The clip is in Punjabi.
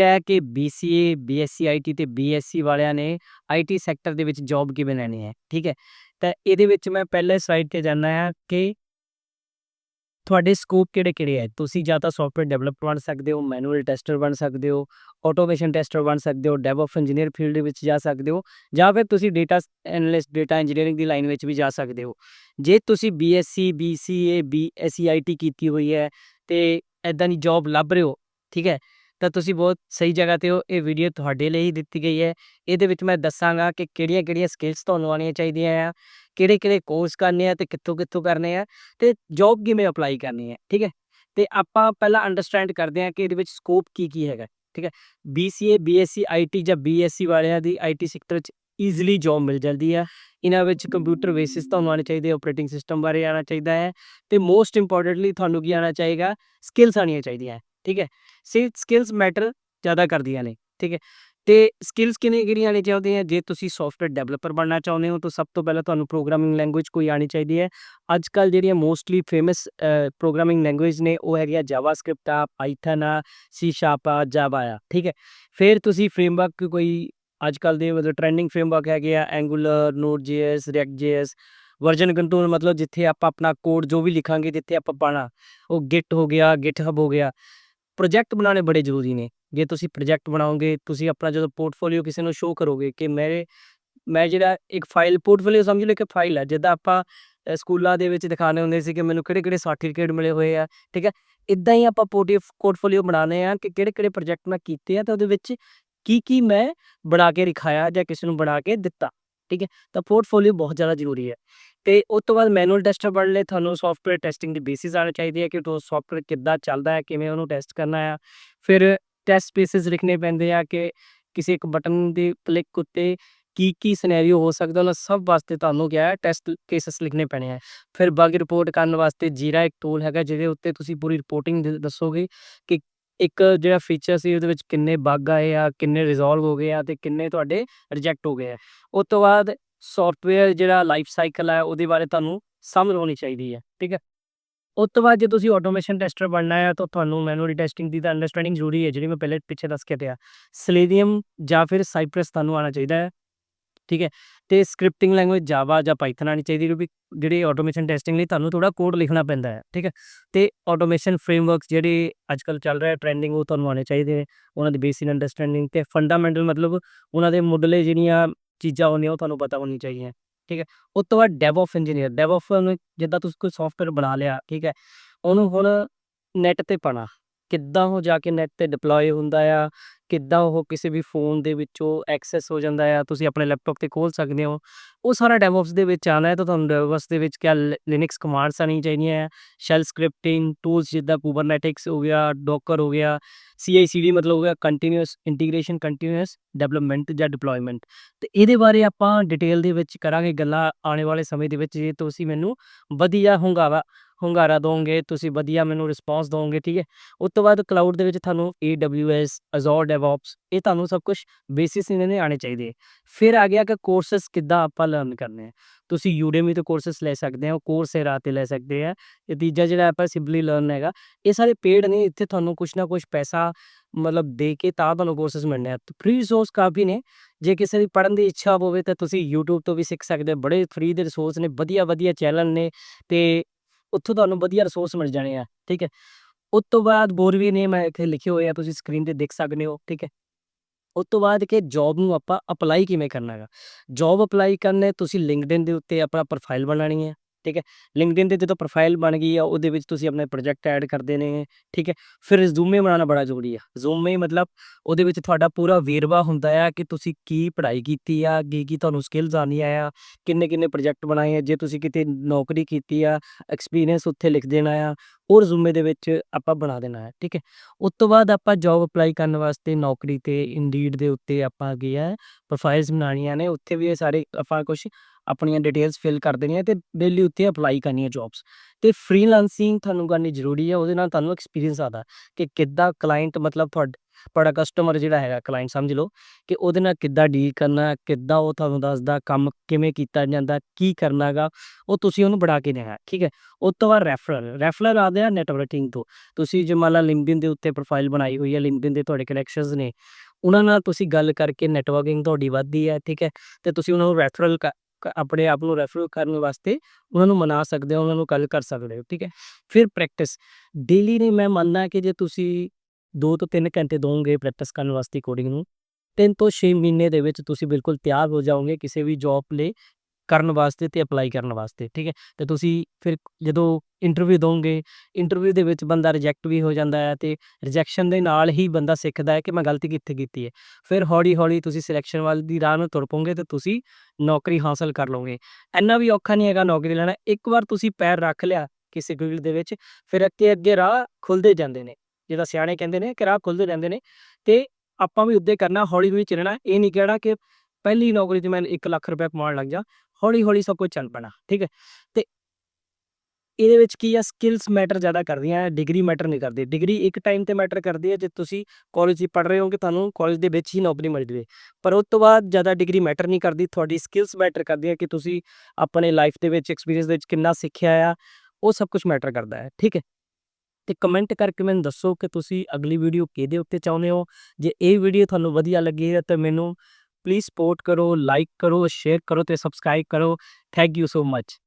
ਹੈ ਕਿ ਬੀਸੀਏ, ਬੀਐਸਸੀ ਆਈਟੀ ਤੇ ਬੀਐਸਸੀ ਵਾਲਿਆਂ ਨੇ ਆਈਟੀ ਸੈਕਟਰ ਦੇ ਵਿੱਚ ਜੌਬ ਕਿਵੇਂ ਲੈਣੀ ਹੈ ਠੀਕ ਹੈ? ਤਾਂ ਇਹਦੇ ਵਿੱਚ ਮੈਂ ਪਹਿਲੇ ਸਲਾਈਡ ਤੇ ਜਾਣਾ ਹੈ ਕਿ ਤੁਹਾਡੇ ਸਕੋਪ ਕਿਹੜੇ-ਕਿਹੜੇ ਹੈ? ਤੁਸੀਂ ਜਾਂ ਤਾਂ ਸੌਫਟਵੇਅਰ ਡਿਵੈਲਪਰ ਬਣ ਸਕਦੇ ਹੋ ਮੈਨੂਅਲ ਟੈਸਟਰ ਬਣ ਸਕਦੇ ਹੋ ਆਟੋਮੇਸ਼ਨ ਟੈਸਟਰ ਬਣ ਸਕਦੇ ਹੋ ਡੈਵਆਪ ਇੰਜੀਨੀਅਰ ਫੀਲਡ ਵਿੱਚ ਜਾ ਸਕਦੇ ਹੋ ਜਾਂ ਫਿਰ ਤੁਸੀਂ ਡੇਟਾ ਐਨਾਲਿਸਟ ਡੇਟਾ ਇੰਜੀਨੀਅਰਿੰਗ ਦੀ ਲਾਈਨ ਵਿੱਚ ਵੀ ਜਾ ਸਕਦੇ ਹੋ। ਜੇ ਤੁਸੀਂ ਬੀਐਸਸੀ ਬੀਸੀਏ ਬੀਐਸਸੀ ਆਈਟੀ ਕੀਤੀ ਹੋਈ ਹੈ ਤੇ ਐਦਾਂ ਦੀ ਜੌਬ ਲੱਭ ਰਹੇ ਹੋ ਠੀਕ ਹੈ? ਤਾਂ ਤੁਸੀਂ ਬਹੁਤ ਸਹੀ ਜਗ੍ਹਾ ਤੇ ਹੋ ਇਹ ਵੀਡੀਓ ਤੁਹਾਡੇ ਲਈ ਹੀ ਦਿੱਤੀ ਗਈ ਹੈ। ਇਹਦੇ ਵਿੱਚ ਮੈਂ ਦੱਸਾਂਗਾ ਕਿ ਕਿਹੜੀਆਂ-ਕਿਹੜੀਆਂ ਸਕਿੱਲਸ ਤੁਹਾਨੂੰ ਆਉਣੀਆਂ ਚਾਹੀਦੀਆਂ ਆ, ਕਿਹੜੇ-ਕਿਹੜੇ ਕੋਰਸ ਕਰਨੇ ਆ ਤੇ ਕਿੱਥੋਂ-ਕਿੱਥੋਂ ਕਰਨੇ ਆ ਤੇ ਜੌਬ ਕਿਵੇਂ ਅਪਲਾਈ ਕਰਨੀ ਹੈ, ਠੀਕ ਹੈ? ਤੇ ਆਪਾਂ ਪਹਿਲਾਂ ਅੰਡਰਸਟੈਂਡ ਕਰਦੇ ਹਾਂ ਕਿ ਇਹਦੇ ਵਿੱਚ ਸਕੋਪ ਕੀ ਕੀ ਹੈਗਾ, ਠੀਕ ਹੈ? ਬੀਸੀਏ ਬੀਐਸਸੀ ਆਈਟੀ ਜਾਂ ਬੀਐਸਸੀ ਵਾਲਿਆਂ ਦੀ ਆਈਟੀ ਸੈਕਟਰ 'ਚ ਈਜ਼ੀਲੀ ਜੌਬ ਮਿਲ ਜਾਂਦੀ ਆ। ਇਹਨਾਂ ਵਿੱਚ ਕੰਪਿਊਟਰ ਬੇਸਿਸ ਤੁਹਾਨੂੰ ਆਉਣੇ ਚਾਹੀਦੇ ਆਪਰੇਟਿੰਗ ਸਿਸਟਮ ਬਾਰੇ ਆਉਣਾ ਚਾਹੀਦਾ ਹੈ ਤੇ ਮੋਸਟ ਇੰਪੋਰਟੈਂਟਲੀ ਤੁਹਾਨੂੰ ਕੀ ਆਉਣਾ ਚਾਹੀਦਾ ਸਕਿੱਲਸ ਆਉਣੀਆਂ ਚਾਹੀਦੀਆਂ। ਠੀਕ ਹੈ, ਸੇ ਸਕਿੱਲਸ ਮੈਟਰ ਜ਼ਿਆਦਾ ਕਰਦੀਆਂ ਨੇ, ਠੀਕ ਹੈ। ਤੇ ਸਕਿੱਲਸ ਕਿਹਨੇ ਕਿਹੜੀਆਂ ਆਉਣੀ ਚਾਹੀਦੀਆਂ ਜੇ ਤੁਸੀਂ ਸੌਫਟਵੇਅਰ ਡਿਵੈਲਪਰ ਬਣਨਾ ਚਾਹੁੰਦੇ ਹੋ, ਤਾਂ ਸਭ ਤੋਂ ਪਹਿਲਾਂ ਤੁਹਾਨੂੰ ਪ੍ਰੋਗਰਾਮਿੰਗ ਲੈਂਗੁਏਜ ਕੋਈ ਆਉਣੀ ਚਾਹੀਦੀ ਹੈ। ਅੱਜ ਕੱਲ ਜਿਹੜੀਆਂ ਮੋਸਟਲੀ ਫੇਮਸ ਪ੍ਰੋਗਰਾਮਿੰਗ ਲੈਂਗੁਏਜ ਨੇ, ਉਹ ਹੈਗੀ ਆ ਜਾਵਾਸਕ੍ਰਿਪਟ ਆ ਪਾਈਥਨ ਆ ਸੀ ਸ਼ਾਰਪ ਆ ਜਾਵਾ ਆ, ਠੀਕ ਹੈ। ਫਿਰ ਤੁਸੀਂ ਫਰੇਮਵਰਕ ਕੋਈ ਅੱਜ ਕੱਲ ਦੇ ਮਤਲਬ ਟ੍ਰੈਂਡਿੰਗ ਫਰੇਮਵਰਕ ਹੈਗੇ ਆ Angular Node js React js version control ਮਤਲਬ ਜਿੱਥੇ ਆਪਾਂ ਆਪਣਾ ਕੋਡ ਜੋ ਵੀ ਲਿਖਾਂਗੇ, ਜਿੱਥੇ ਆਪਾਂ ਪਾਣਾ ਉਹ ਗਿਟ ਹੋ ਗਿਆ ਗਿਟਹਬ ਹੋ ਗਿਆ। ਪ੍ਰੋਜੈਕਟ ਬਣਾਉਣੇ ਬੜੇ ਜ਼ਰੂਰੀ ਨੇ ਜੇ ਤੁਸੀਂ ਪ੍ਰੋਜੈਕਟ ਬਣਾਓਗੇ ਤੁਸੀਂ ਆਪਣਾ ਜਦੋਂ ਪੋਰਟਫੋਲੀਓ ਕਿਸੇ ਨੂੰ ਸ਼ੋਅ ਕਰੋਗੇ ਕਿ ਮੇਰੇ ਮੈਂ ਜਿਹੜਾ ਇੱਕ ਫਾਈਲ ਪੋਰਟਫੋਲੀਓ ਸਮਝ ਲਓ ਕਿ ਫਾਈਲ ਹੈ ਜਿੱਦਾਂ ਆਪਾਂ ਸਕੂਲਾਂ ਦੇ ਵਿੱਚ ਦਿਖਾਣੇ ਹੁੰਦੇ ਸੀ ਕਿ ਮੈਨੂੰ ਕਿਹੜੇ-ਕਿਹੜੇ ਸਰਟੀਫਿਕੇਟ ਮਿਲੇ ਹੋਏ ਆ ਠੀਕ ਹੈ ਇਦਾਂ ਹੀ ਆਪਾਂ ਪੋਰਟਫੋਲੀਓ ਬਣਾਉਣੇ ਆ ਕਿ ਕਿਹੜੇ-ਕਿਹੜੇ ਪ੍ਰੋਜੈਕਟ ਮੈਂ ਕੀਤੇ ਆ ਤੇ ਉਹਦੇ ਵਿੱਚ ਕੀ ਕੀ ਮੈਂ ਬਣਾ ਕੇ ਦਿਖਾਇਆ ਜਾਂ ਕਿਸੇ ਨੂੰ ਬਣਾ ਕੇ ਦਿੱਤਾ ਠੀਕ ਹੈ ਤਾਂ ਪੋਰਟਫੋਲੀਓ ਬਹੁਤ ਜ਼ਿਆਦਾ ਜ਼ਰੂਰੀ ਹੈ ਤੇ ਉਸ ਤੋਂ ਬਾਅਦ ਮੈਨੂਅਲ ਟੈਸਟਰ ਬਣਨ ਲਈ ਤੁਹਾਨੂੰ ਸੌਫਟਵੇਅਰ ਟੈਸਟਿੰਗ ਦੀ ਬੇਸਿਸ ਆਉਣੀ ਚਾਹੀਦੀ ਹੈ ਕਿ ਉਹ ਸੌਫਟਵੇਅਰ ਕਿੱਦਾਂ ਚੱਲਦਾ ਹੈ ਕਿਵੇਂ ਉਹਨੂੰ ਟੈਸਟ ਕਰਨਾ ਹੈ ਫਿਰ ਟੈਸਟ ਸਪੇਸਿਸ ਲਿਖਣੇ ਪੈਂਦੇ ਆ ਕਿ ਕਿਸੇ ਇੱਕ ਬਟਨ ਦੇ ਕਲਿੱਕ ਉੱਤੇ ਕੀ ਕੀ ਸਿਨੈਰੀਓ ਹੋ ਸਕਦਾ ਉਹਨਾਂ ਸਭ ਵਾਸਤੇ ਤੁਹਾਨੂੰ ਕਿਹਾ ਹੈ ਟੈਸਟ ਕੇਸਸ ਲਿਖਣੇ ਪੈਣੇ ਆ ਫਿਰ ਬਗ ਰਿਪੋਰਟ ਕਰਨ ਵਾਸਤੇ ਜੀਰਾ ਇੱਕ ਟੂਲ ਹੈਗਾ ਜਿਹਦੇ ਉੱਤੇ ਤੁਸੀਂ ਪੂਰੀ ਰਿਪੋਰਟਿੰਗ ਦੱਸੋਗੇ ਕਿ ਇੱਕ ਜਿਹੜਾ ਫੀਚਰ ਸੀ ਉਹਦੇ ਵਿੱਚ ਕਿੰਨੇ ਬੱਗ ਆਏ ਆ, ਕਿੰਨੇ ਰਿਜ਼ੋਲਵ ਹੋ ਗਏ ਆ ਤੇ ਕਿੰਨੇ ਤੁਹਾਡੇ ਰਿਜੈਕਟ ਹੋ ਗਏ ਆ। ਉਸ ਤੋਂ ਬਾਅਦ ਸੌਫਟਵੇਅਰ ਜਿਹੜਾ ਲਾਈਫ ਸਾਈਕਲ ਹੈ ਉਹਦੇ ਬਾਰੇ ਤੁਹਾਨੂੰ ਸਮਝ ਹੋਣੀ ਚਾਹੀਦੀ ਹੈ, ਠੀਕ ਹੈ? ਉਸ ਤੋਂ ਬਾਅਦ ਜੇ ਤੁਸੀਂ ਆਟੋਮੇਸ਼ਨ ਟੈਸਟਰ ਬਣਨਾ ਹੈ ਤਾਂ ਤੁਹਾਨੂੰ ਮੈਨੂਅਲ ਟੈਸਟਿੰਗ ਦੀ ਤਾਂ ਅੰਡਰਸਟੈਂਡਿੰਗ ਜ਼ਰੂਰੀ ਹੈ ਜਿਹੜੀ ਮੈਂ ਪਹਿਲੇ ਪਿੱਛੇ ਦੱਸ ਕੇ ਤਿਆ ਸਲੇਡੀਅਮ ਜਾਂ ਫਿਰ ਸਾਈਪਰਸ ਤੁਹਾਨੂੰ ਆਉਣਾ ਚਾਹੀਦਾ ਹੈ। ਠੀਕ ਹੈ? ਤੇ ਸਕ੍ਰਿਪਟਿੰਗ ਲੈਂਗੁਏਜ ਜਾਵਾ ਜਾਂ ਪਾਈਥਨ ਆਉਣੀ ਚਾਹੀਦੀ ਕਿਉਂਕਿ ਜਿਹੜੀ ਆਟੋਮੇਸ਼ਨ ਟੈਸਟਿੰਗ ਲਈ ਤੁਹਾਨੂੰ ਥੋੜਾ ਕੋਡ ਲਿਖਣਾ ਪੈਂਦਾ ਹੈ, ਠੀਕ ਹੈ? ਤੇ ਆਟੋਮੇਸ਼ਨ ਫਰੇਮਵਰਕਸ ਜਿਹੜੇ ਅੱਜਕੱਲ ਚੱਲ ਰਿਹਾ ਟ੍ਰੈਂਡਿੰਗ ਉਹ ਤੁਹਾਨੂੰ ਆਉਣੇ ਚਾਹੀਦੇ ਨੇ, ਉਹਨਾਂ ਦੀ ਬੇਸਿਕ ਅੰਡਰਸਟੈਂਡਿੰਗ ਤੇ ਫੰਡਾਮੈਂਟਲ ਮਤਲਬ ਉਹਨਾਂ ਦੇ ਮੁੱਢਲੇ ਜਿਹੜੀਆਂ ਚੀਜ਼ਾਂ ਹੁੰਦੀਆਂ ਉਹ ਤੁਹਾਨੂੰ ਪਤਾ ਹੋਣੀ ਚਾਹੀਦੀਆਂ, ਠੀਕ ਹੈ? ਉਸ ਤੋਂ ਬਾਅਦ ਡੈਵਆਪ ਇੰਜੀਨੀਅਰ ਡੈਵਆਪ ਨੂੰ ਜਿੱਦਾਂ ਤੁਸੀਂ ਕੋਈ ਸੌਫਟਵੇਅਰ ਬਣਾ ਲਿਆ, ਠੀਕ ਹੈ? ਉਹਨੂੰ ਹੁਣ ਨੈਟ ਤੇ ਪਾਣਾ ਕਿੱਦਾਂ ਉਹ ਜਾ ਕੇ ਨੈਟ ਤੇ ਡਿਪਲੋਏ ਹੁੰਦਾ ਆ? ਕਿੱਦਾਂ ਉਹ ਕਿਸੇ ਵੀ ਫੋਨ ਦੇ ਵਿੱਚੋਂ ਐਕਸੈਸ ਹੋ ਜਾਂਦਾ ਆ? ਤੁਸੀਂ ਆਪਣੇ ਲੈਪਟਾਪ ਤੇ ਖੋਲ ਸਕਦੇ ਹੋ। ਉਹ ਸਾਰਾ ਡੈਵਆਪਸ ਦੇ ਵਿੱਚ ਆਣਾ ਹੈ ਤਾਂ ਤੁਹਾਨੂੰ ਡੈਵਆਪਸ ਦੇ ਵਿੱਚ ਕਿਆ ਲਿਨਕਸ ਕਮਾਂਡਸ ਆਣੀ ਚਾਹੀਦੀਆਂ ਹੈ ਸ਼ੈਲ ਸਕ੍ਰਿਪਟਿੰਗ ਟੂਲਸ ਜਿੱਦਾਂ ਕੁਬਰਨੇਟਿਕਸ ਹੋ ਗਿਆ, ਡੋਕਰ ਹੋ ਗਿਆ CI/CD ਮਤਲਬ ਹੋ ਗਿਆ ਕੰਟੀਨਿਊਸ ਇੰਟੀਗ੍ਰੇਸ਼ਨ ਕੰਟੀਨਿਊਸ ਡਿਵੈਲਪਮੈਂਟ, ਜਾਂ ਡਿਪਲੋਇਮੈਂਟ। ਤੇ ਇਹਦੇ ਬਾਰੇ ਆਪਾਂ ਡਿਟੇਲ ਦੇ ਵਿੱਚ ਕਰਾਂਗੇ ਗੱਲਾਂ ਆਉਣ ਵਾਲੇ ਸਮੇਂ ਦੇ ਵਿੱਚ, ਜੇ ਤੁਸੀਂ ਮੈਨੂੰ ਵਧੀਆ ਹੁੰਗਾਵਾ ਹੁੰਗਾਰਾ ਦੋਗੇ, ਤੁਸੀਂ ਵਧੀਆ ਮੈਨੂੰ ਰਿਸਪੌਂਸ ਦੋਗੇ, ਠੀਕ ਹੈ? ਉਸ ਤੋਂ ਬਾਅਦ ਕਲਾਊਡ ਦੇ ਵਿੱਚ ਤੁਹਾਨੂੰ AWS Azure DevOps, ਇਹ ਤੁਹਾਨੂੰ ਸਭ ਕੁਝ ਬੇਸਿਸ ਇਹਨਾਂ ਨੇ ਆਣੇ ਚਾਹੀਦੇ ਫਿਰ ਆ ਗਿਆ ਕਿ ਕੋਰਸਸ ਕਿੱਦਾਂ ਆਪਾਂ ਲਰਨ ਕਰਨੇ ਆ। ਤੁਸੀਂ Udemy ਤੋਂ ਕੋਰਸਸ ਲੈ ਸਕਦੇ ਹੋ ਕੋਰਸ ਕੋਰਸੇਰਾ ਤੇ ਲੈ ਸਕਦੇ ਆ। ਤੇ ਤੀਜਾ ਜਿਹੜਾ ਆਪਾਂ ਸਿੰਪਲੀ ਲਰਨ ਹੈਗਾ, ਇਹ ਸਾਰੇ ਪੇਡ ਨਹੀਂ ਇੱਥੇ ਤੁਹਾਨੂੰ ਕੁਝ ਨਾ ਕੁਝ ਪੈਸਾ ਮਤਲਬ ਦੇ ਕੇ ਤਾਂ ਤੁਹਾਨੂੰ ਕੋਰਸਸ ਮਿਲਣੇ ਆ। ਫ੍ਰੀ ਰਿਸੋਰਸ ਕਾਫੀ ਨੇ, ਜੇ ਕਿਸੇ ਦੀ ਪੜਨ ਦੀ ਇੱਛਾ ਹੋਵੇ ਤਾਂ ਤੁਸੀਂ YouTube ਤੋਂ ਵੀ ਸਿੱਖ ਸਕਦੇ ਹੋ। ਬੜੇ ਫ੍ਰੀ ਦੇ ਰਿਸੋਰਸ ਨੇ ਵਧੀਆ ਵਧੀਆ ਚੈਨਲ ਨੇ ਤੇ ਉੱਥੋਂ ਤੁਹਾਨੂੰ ਵਧੀਆ ਰਿਸੋਰਸ ਮਿਲ ਜਾਣੇ ਆ, ਠੀਕ ਹੈ। ਉਸ ਤੋਂ ਬਾਅਦ ਹੋਰ ਵੀ ਨੇ ਮੈਂ ਇੱਥੇ ਲਿਖੇ ਹੋਏ ਆ, ਤੁਸੀਂ ਸਕਰੀਨ ਤੇ ਦੇਖ ਸਕਦੇ ਹੋ, ਠੀਕ ਹੈ। ਉਸ ਤੋਂ ਬਾਅਦ ਕਿ ਜੌਬ ਨੂੰ ਆਪਾਂ ਅਪਲਾਈ ਕਿਵੇਂ ਕਰਨਾ ਹੈਗਾ। ਜੌਬ ਅਪਲਾਈ ਕਰਨੇ, ਤੁਸੀਂ ਲਿੰਕਡਇਨ ਦੇ ਉੱਤੇ ਆਪਣਾ ਪ੍ਰੋਫਾਈਲ ਬਣਾਣੀ ਹੈ। ਠੀਕ ਹੈ ਲਿੰਕਡਇਨ ਤੇ ਜਦੋਂ ਪ੍ਰੋਫਾਈਲ ਬਣ ਗਈ ਆ, ਉਹਦੇ ਵਿੱਚ ਤੁਸੀਂ ਆਪਣੇ ਪ੍ਰੋਜੈਕਟ ਐਡ ਕਰਦੇ ਨੇ, ਠੀਕ ਹੈ, ਫਿਰ ਰਿਜ਼ੂਮੇ ਬਣਾਉਣਾ ਬੜਾ ਜ਼ਰੂਰੀ ਆ। ਰਿਜ਼ੂਮੇ ਮਤਲਬ ਉਹਦੇ ਵਿੱਚ ਤੁਹਾਡਾ ਪੂਰਾ ਵੇਰਵਾ ਹੁੰਦਾ ਆ ਕਿ ਤੁਸੀਂ ਕੀ ਪੜ੍ਹਾਈ ਕੀਤੀ ਆ ਕੀ ਕੀ ਤੁਹਾਨੂੰ ਸਕਿੱਲਸ ਆਉਂਦੀਆਂ ਆ, ਕਿੰਨੇ ਕਿੰਨੇ ਪ੍ਰੋਜੈਕਟ ਬਣਾਏ ਆ, ਜੇ ਤੁਸੀਂ ਕਿਤੇ ਨੌਕਰੀ ਕੀਤੀ ਆ ਐਕਸਪੀਰੀਅੰਸ ਉੱਥੇ ਲਿਖ ਦੇਣਾ ਆ, ਉਹ ਰਿਜ਼ੂਮੇ ਦੇ ਵਿੱਚ ਆਪਾਂ ਬਣਾ ਦੇਣਾ ਹੈ ਠੀਕ ਹੈ। ਉਸ ਤੋਂ ਬਾਅਦ ਆਪਾਂ ਜੌਬ ਅਪਲਾਈ ਕਰਨ ਵਾਸਤੇ ਨੌਕਰੀ ਤੇ ਇੰਡੀਡ ਦੇ ਉੱਤੇ ਆਪਾਂ ਕੀ ਹੈ ਪ੍ਰੋਫਾਈਲਸ ਬਣਾਉਣੀਆਂ ਨੇ, ਉੱਥੇ ਵੀ ਇਹ ਸਾਰੇ ਆਪਾਂ ਕੁਝ ਆਪਣੀਆਂ ਡਿਟੇਲਸ ਫਿਲ ਕਰ ਦੇਣੀਆਂ ਤੇ ਡੇਲੀ ਉੱਤੇ ਅਪਲਾਈ ਕਰਨੀ ਹੈ ਜੌਬਸ ਤੇ ਫ੍ਰੀਲਾਂਸਿੰਗ ਤੁਹਾਨੂੰ ਕਰਨੀ ਜ਼ਰੂਰੀ ਹੈ ਉਹਦੇ ਨਾਲ ਤੁਹਾਨੂੰ ਐਕਸਪੀਰੀਅੰਸ ਆਦਾ ਕਿ ਕਿੱਦਾਂ ਕਲਾਇੰਟ ਮਤਲਬ ਤੁਹਾਡੇ, ਤੁਹਾਡਾ ਕਸਟਮਰ ਜਿਹੜਾ ਹੈਗਾ ਕਲਾਇੰਟ ਸਮਝ ਲਓ, ਕਿ ਉਹਦੇ ਨਾਲ ਕਿੱਦਾਂ ਡੀਲ ਕਰਨਾ, ਕਿੱਦਾਂ ਉਹ ਤੁਹਾਨੂੰ ਦੱਸਦਾ ਕੰਮ ਕਿਵੇਂ ਕੀਤਾ ਜਾਂਦਾ, ਕੀ ਕਰਨਾ ਗਾ, ਉਹ ਤੁਸੀਂ ਉਹਨੂੰ ਬਣਾ ਕੇ ਦੇਣਾ, ਠੀਕ ਹੈ। ਉਸ ਤੋਂ ਬਾਅਦ ਰੈਫਰਲ ਰੈਫਰਲ ਆਦੇ ਆ ਨੈਟਵਰਕਿੰਗ ਤੋਂ। ਤੁਸੀਂ ਜੇ ਮੰਨ ਲਾ ਲਿੰਕਡਇਨ ਦੇ ਉੱਤੇ ਪ੍ਰੋਫਾਈਲ ਬਣਾਈ ਹੋਈ ਹੈ ਲਿੰਕਡਇਨ ਦੇ ਤੁਹਾਡੇ ਕਨੈਕਸ਼ਨਸ ਨੇ, ਉਹਨਾਂ ਨਾਲ ਤੁਸੀਂ ਗੱਲ ਕਰਕੇ ਨੈਟਵਰਕਿੰਗ ਤੁਹਾਡੀ ਵੱਧਦੀ ਹੈ, ਠੀਕ ਹੈ। ਤੇ ਤੁਸੀਂ ਉਹਨਾਂ ਨੂੰ ਰੈਫਰਲ ਆਪਣੇ ਆਪ ਨੂੰ ਰੈਫਰ ਕਰਨ ਵਾਸਤੇ ਉਹਨਾਂ ਨੂੰ ਮਨਾ ਸਕਦੇ ਹੋ ਉਹਨਾਂ ਨੂੰ ਗੱਲ ਕਰ ਸਕਦੇ ਹੋ, ਠੀਕ ਹੈ। ਫਿਰ ਪ੍ਰੈਕਟਿਸ ਡੇਲੀ ਨਹੀਂ, ਮੈਂ ਮੰਨਦਾ ਕਿ ਜੇ ਤੁਸੀਂ 2 ਤੋਂ 3 ਘੰਟੇ ਦੋਗੇ ਪ੍ਰੈਕਟਿਸ ਕਰਨ ਵਾਸਤੇ ਕੋਡਿੰਗ ਨੂੰ 3 ਤੋਂ 6 ਮਹੀਨੇ ਦੇ ਵਿੱਚ ਤੁਸੀਂ ਬਿਲਕੁਲ ਤਿਆਰ ਹੋ ਜਾਓਗੇ, ਕਿਸੇ ਵੀ ਜੌਬ ਲਈ ਕਰਨ ਵਾਸਤੇ ਤੇ ਅਪਲਾਈ ਕਰਨ ਵਾਸਤੇ, ਠੀਕ ਹੈ? ਤੇ ਤੁਸੀਂ ਫਿਰ ਜਦੋਂ ਇੰਟਰਵਿਊ ਦੋਗੇ ਇੰਟਰਵਿਊ ਦੇ ਵਿੱਚ ਬੰਦਾ ਰਿਜੈਕਟ ਵੀ ਹੋ ਜਾਂਦਾ ਹੈ ਤੇ ਰਿਜੈਕਸ਼ਨ ਦੇ ਨਾਲ ਹੀ ਬੰਦਾ ਸਿੱਖਦਾ ਹੈ ਕਿ ਮੈਂ ਗਲਤੀ ਕਿੱਥੇ ਕੀਤੀ ਹੈ। ਫਿਰ ਹੌਲੀ ਹੌਲੀ ਤੁਸੀਂ ਸਿਲੈਕਸ਼ਨ ਵੱਲ ਦੀ ਰਾਹ ਨੂੰ ਤੁਰ ਪੋਗੇ ਤੇ ਤੁਸੀਂ ਨੌਕਰੀ ਹਾਸਲ ਕਰ ਲਓਗੇ। ਇੰਨਾ ਵੀ ਔਖਾ ਨਹੀਂ ਹੈਗਾ ਨੌਕਰੀ ਲੈਣਾ, ਇੱਕ ਵਾਰ ਤੁਸੀਂ ਪੈਰ ਰੱਖ ਲਿਆ ਕਿਸੇ ਫੀਲਡ ਦੇ ਵਿੱਚ, ਫਿਰ ਅੱਗੇ ਅੱਗੇ ਰਾਹ ਖੁੱਲਦੇ ਜਾਂਦੇ ਨੇ। ਜਿਹਦਾ ਸਿਆਣੇ ਕਹਿੰਦੇ ਨੇ ਕਿ ਰਾਹ ਖੁੱਲਦੇ ਰਹਿੰਦੇ ਨੇ ਤੇ ਆਪਾਂ ਵੀ ਉੱਦੇ ਕਰਨਾ ਹੌਲੀ ਹੌਲੀ ਚੱਲਣਾ, ਇਹ ਨਹੀਂ ਕਹਿਣਾ ਕਿ ਪਹਿਲੀ ਨੌਕਰੀ 'ਚ ਮੈਂ 1 ਲੱਖ ਰੁਪਏ ਕਮਾਉਣ ਲੱਗ ਜਾ। ਹੌਲੀ ਹੌਲੀ ਸਭ ਕੁਝ ਚੱਲ ਪੈਣਾ, ਠੀਕ ਹੈ। ਤੇ ਇਹਦੇ ਵਿੱਚ ਕੀ ਆ ਸਕਿੱਲਸ ਮੈਟਰ ਜ਼ਿਆਦਾ ਕਰਦੀਆਂ ਡਿਗਰੀ ਮੈਟਰ ਨਹੀਂ ਕਰਦੀ। ਡਿਗਰੀ ਇੱਕ ਟਾਈਮ ਤੇ ਮੈਟਰ ਕਰਦੀ ਹੈ, ਜੇ ਤੁਸੀਂ ਕਾਲਜ 'ਚ ਪੜ੍ਹ ਰਹੇ ਹੋ ਕਿ ਤੁਹਾਨੂੰ ਕਾਲਜ ਦੇ ਵਿੱਚ ਹੀ ਨੌਕਰੀ ਮਿਲ ਜਵੇ। ਪਰ ਉਸ ਤੋਂ ਬਾਅਦ ਜ਼ਿਆਦਾ ਡਿਗਰੀ ਮੈਟਰ ਨਹੀਂ ਕਰਦੀ, ਤੁਹਾਡੀ ਸਕਿੱਲਸ ਮੈਟਰ ਕਰਦੀਆਂ ਕਿ ਤੁਸੀਂ ਆਪਣੇ ਲਾਈਫ ਦੇ ਵਿੱਚ ਐਕਸਪੀਰੀਅੰਸ ਦੇ ਵਿੱਚ ਕਿੰਨਾ ਸਿੱਖਿਆ ਆ, ਉਹ ਸਭ ਕੁਝ ਮੈਟਰ ਕਰਦਾ ਹੈ, ਠੀਕ ਹੈ। ਤੇ ਕਮੈਂਟ ਕਰਕੇ ਮੈਨੂੰ ਦੱਸੋ ਕਿ ਤੁਸੀਂ ਅਗਲੀ ਵੀਡੀਓ ਕਿਹਦੇ ਉੱਤੇ ਚਾਹੁੰਦੇ ਹੋ? ਜੇ ਇਹ ਵੀਡੀਓ ਤੁਹਾਨੂੰ ਵਧੀਆ ਲੱਗੀ ਹੈ, ਤਾਂ ਮੈਨੂੰ ਪਲੀਜ਼ ਸਪੋਰਟ ਕਰੋ ਲਾਈਕ ਕਰੋ ਸ਼ੇਅਰ ਕਰੋ ਤੇ ਸਬਸਕ੍ਰਾਈਬ ਕਰੋ ਥੈਂਕ ਯੂ ਸੋ ਮਚ